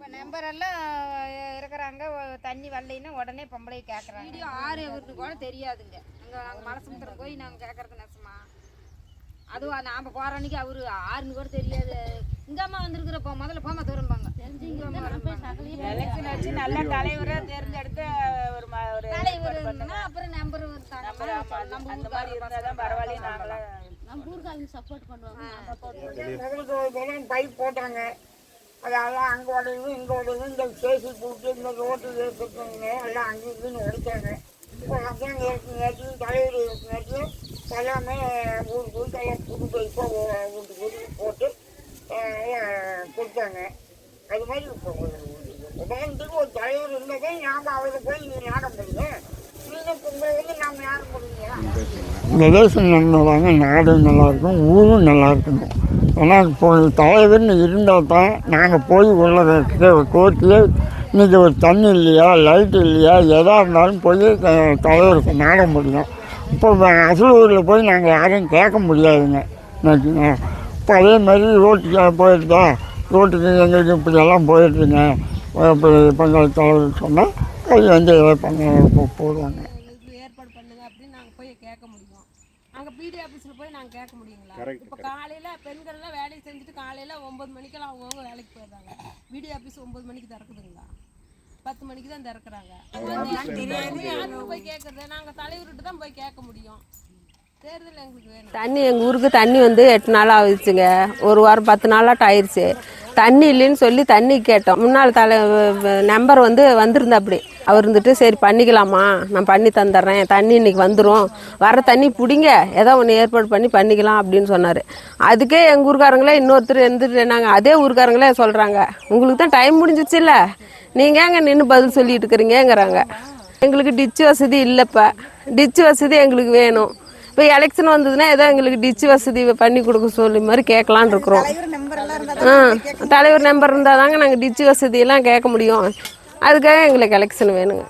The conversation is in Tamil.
இப்போ நம்பர் எல்லாம் இருக்கிறாங்க. தண்ணி வரலைன்னா உடனே பொம்பளை கேட்குறாங்க வீடியோ ஆறு அவருக்கு கூட தெரியாதுங்க. அங்கே நாங்கள் மலசமுத்திரம் போய் நாங்கள் கேட்கறது நெசமா அதுவும் நாம் போகிற அன்னைக்கு அவரு ஆறுன்னு கூட தெரியாது. இங்க அம்மா வந்திருக்கிறப்போ முதல்ல போமா தூரம்பாங்க. எலெக்ஷன் வச்சு நல்ல தலைவரை தேர்ந்தெடுத்து ஒரு தலைவர் அப்புறம் நம்பர் அந்த- மாதிரி இருந்தால் தான் பரவாயில்ல நாங்களாம். முதலுக்கு ஒரு தடவை பைப் போட்டாங்க. அதெல்லாம் அங்கே உடையுது இங்கே உடையுது இந்த சேசி போட்டு இந்த ரோட்டு இருக்குங்க எல்லாம் அங்கே இங்கேன்னு உடைச்சாங்க இப்போ அதான் நேற்று நேற்று தலைவர் நேற்று எல்லாமே ஊருக்கு ஊருக்கு எல்லாம் புது பைப்பாக வீட்டுக்கு வீட்டுக்கு போட்டு கொடுத்தாங்க அது மாதிரி இப்போ ஒரு- தலைவர் இருந்ததே ஞாபகம் அவரை போய் நீங்கள் ஞாபகம் பண்ணுங்க வந்து நாம் நாட நாடும் நல்லாயிருக்கும் ஊரும் நல்லா இருக்கணும் ஆனால் இப்போ தலைவர்னு இருந்தால் தான் நாங்கள் போய் உள்ள கோர்ட்டில் இன்றைக்கி ஒரு தண்ணி இல்லையா லைட் இல்லையா எதாக இருந்தாலும் போய் தலைவருக்கு நாட முடியும். இப்போ அசலூரில் போய் நாங்கள் யாரையும் கேட்க முடியாதுங்க. நினச்சிங்க இப்போ அதே மாதிரி ரோட்டுக்கு போயிருந்தா ரோட்டுக்கு எங்களுக்கு இப்படியெல்லாம் போயிட்டுருங்க இப்போ பஞ்சாயத்து தலைவர் சொன்னால் அது வந்து பண்ண போடுவாங்க எங்களுக்கு ஏற்பாடு பண்ணுங்க அப்படின்னு நாங்கள் போய் கேட்க முடியும் அங்கே பிடி ஆஃபீஸில் போய் நாங்கள் கேட்க முடியுங்களா? இப்போ காலையில் பெண்கள்லாம் வேலையை செஞ்சுட்டு காலையில் ஒம்பது மணிக்கெல்லாம் அவங்கவுங்க வேலைக்கு போயிடுறாங்க. பிடி ஆஃபீஸ் ஒம்பது மணிக்கு திறக்குதுங்களா? பத்து மணிக்கு தான் திறக்கிறாங்க. யாருக்கு போய் கேட்குறது நாங்கள் தலைவர்கிட்ட தான் போய் கேட்க முடியும். தேர்தல் எங்களுக்கு வேணும். தண்ணி எங்கள் ஊருக்கு தண்ணி வந்து எட்டு நாள் ஆகுதுச்சுங்க ஒரு வாரம் பத்து நாளாட்டு ஆயிடுச்சு தண்ணி இல்லைன்னு சொல்லி தண்ணி கேட்டோம். முன்னாள் தலை நம்பர் வந்து வந்திருந்தா அப்படி அவர் இருந்துட்டு சரி பண்ணிக்கலாமா? நான் பண்ணி தந்துடுறேன். தண்ணி இன்னைக்கு வந்துடும் வர தண்ணி பிடிங்க. ஏதோ ஒன்று ஏற்பாடு பண்ணி பண்ணிக்கலாம் அப்படின்னு சொன்னார். அதுக்கே எங்கள் ஊருக்காரங்களே இன்னொருத்தர் இருந்துட்டு நாங்கள் அதே ஊருக்காரங்களே சொல்கிறாங்க உங்களுக்கு தான் டைம் முடிஞ்சிச்சுல்ல நீங்கள் ஏங்க நின்று பதில் சொல்லிட்டு இருக்கிறீங்கங்கிறாங்க. எங்களுக்கு டிச்சு வசதி இல்லைப்பா. டிச்சு வசதி எங்களுக்கு வேணும். இப்போ எலெக்ஷன் வந்ததுன்னா ஏதோ எங்களுக்கு டிச்சு வசதி பண்ணி கொடுக்க சொல்லி மாதிரி கேட்கலான்னு இருக்கிறோம். ஆ தலைவர் நம்பர் இருந்தால் தாங்க நாங்கள் டிச்சு வசதியெல்லாம் கேட்க முடியும். அதுக்காக எங்களுக்கு எலெக்ஷன் வேணுங்க.